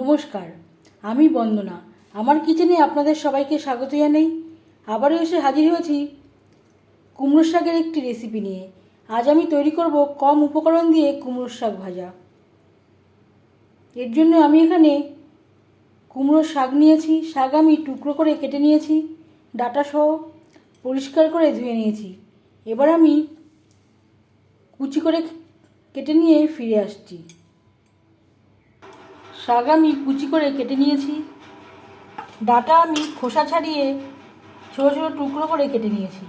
নমস্কার, আমি বন্দনা। আমার কিচেনে আপনাদের সবাইকে স্বাগত জানাই। আবারও এসে হাজির হয়েছি কুমড়ো শাকের একটি রেসিপি নিয়ে। আজ আমি তৈরি করব কম উপকরণ দিয়ে কুমড়োর শাক ভাজা। এর জন্য আমি এখানে কুমড়োর শাক নিয়েছি, শাক আমি টুকরো করে কেটে নিয়েছি ডাটা সহ পরিষ্কার করে ধুয়ে নিয়েছি। এবার আমি কুচি করে কেটে নিয়ে ফিরে আসছি। শাক আমি কুচি করে কেটে নিয়েছি। ডাটা আমি খোসা ছাড়িয়ে ছোটো ছোটো টুকরো করে কেটে নিয়েছি।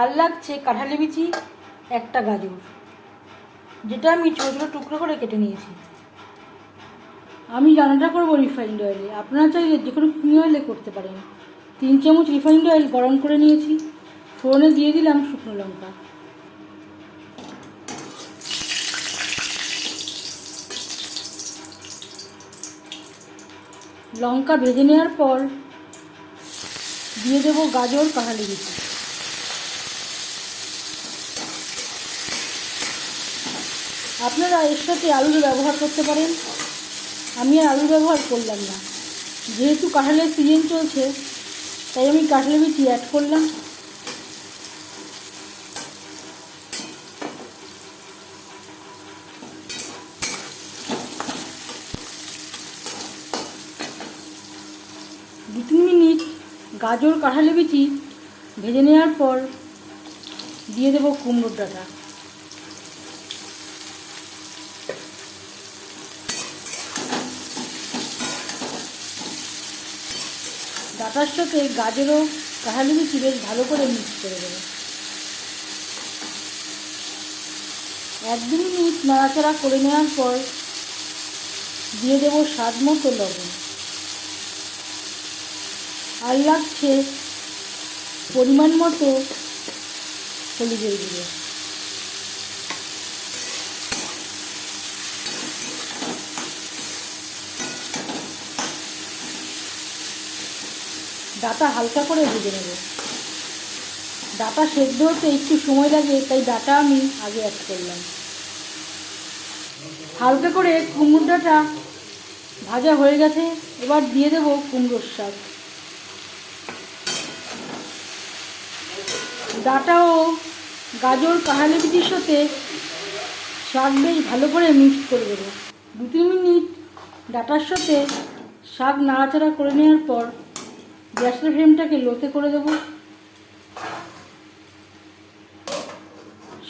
আর লাগছে কাঁঠালি বিচি, একটা গাজর, যেটা আমি ছোটো ছোটো টুকরো করে কেটে নিয়েছি। আমি রান্নাটা করব রিফাইন্ড অয়েলে। আপনারা চাইলে যে কোনো কুমি অয়েলে করতে পারেন। তিন চামচ রিফাইন্ড অয়েল গরম করে নিয়েছি। ফোড়নে দিয়ে দিলাম শুকনো লঙ্কা। লঙ্কা ভেজে নেওয়ার পর দিয়ে দেবো গাজর কাঁঠালি বিচি আপনারা এর সাথে আলুর ব্যবহার করতে পারেন। আমি আর আলু ব্যবহার করলাম না। যেহেতু কাঁঠালের সিজন চলছে, তাই আমি কাঁঠালি বিচি অ্যাড করলাম। দু তিন মিনিট গাজর কাঁঠালি বিচি ভেজে নেওয়ার পর দিয়ে দেবো কুমড়োর ডাটা। ডাটার সাথে গাজরও কাঁঠালি বিচি বেশ ভালো করে মিক্স করে দেবো। এক দু মিনিট নাড়াচাড়া করে নেওয়ার পর দিয়ে দেবো স্বাদ মতো লবণ। আর লাগছে পরিমাণ মতো হলুদের গুঁড়ো ডাটা হালকা করে ভেজে নেব। ডাটা সেদ্ধ হতে একটু সময় লাগে, তাই ডাটা আমি আগে অ্যাড করলাম। হালকা করে কুমড়োর ডাটা ভাজা হয়ে গেছে, এবার দিয়ে দেবো কুমড়োর শাক। ডাটা ও গাজর কাহালি বিচির সাথে শাক বেশ ভালো করে মিক্স করে দেবো। দু, তিন মিনিট ডাটার সাথে শাক নাড়াচাড়া করে নেওয়ার পর গ্যাসের ফ্লেমটাকে লোতে করে দেবো।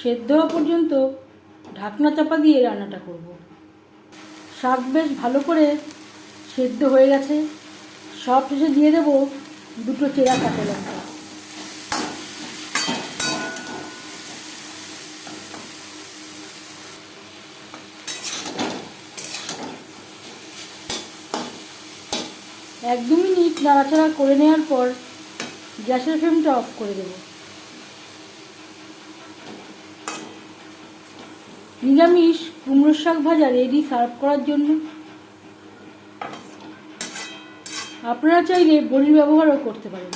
সেদ্ধ হওয়া পর্যন্ত ঢাকনা চাপা দিয়ে রান্নাটা করব। শাক বেশ ভালো করে সেদ্ধ হয়ে গেছে। সব শেষে দিয়ে দেবো দুটো চেরা কাঁচা লঙ্কা। এক দু মিনিট নাড়াচাড়া করে নেওয়ার পর গ্যাসের ফ্লেমটা অফ করে দেব। নিরামিষ কুমড়ো শাক ভাজা রেডি সার্ভ করার জন্য। আপনারা চাইলে বড়ির ব্যবহারও করতে পারেন।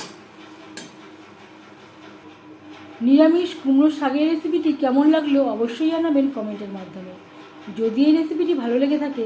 নিরামিষ কুমড়ো শাকের রেসিপিটি কেমন লাগল অবশ্যই জানাবেন কমেন্টের মাধ্যমে। যদি এই রেসিপিটি ভালো লেগে থাকে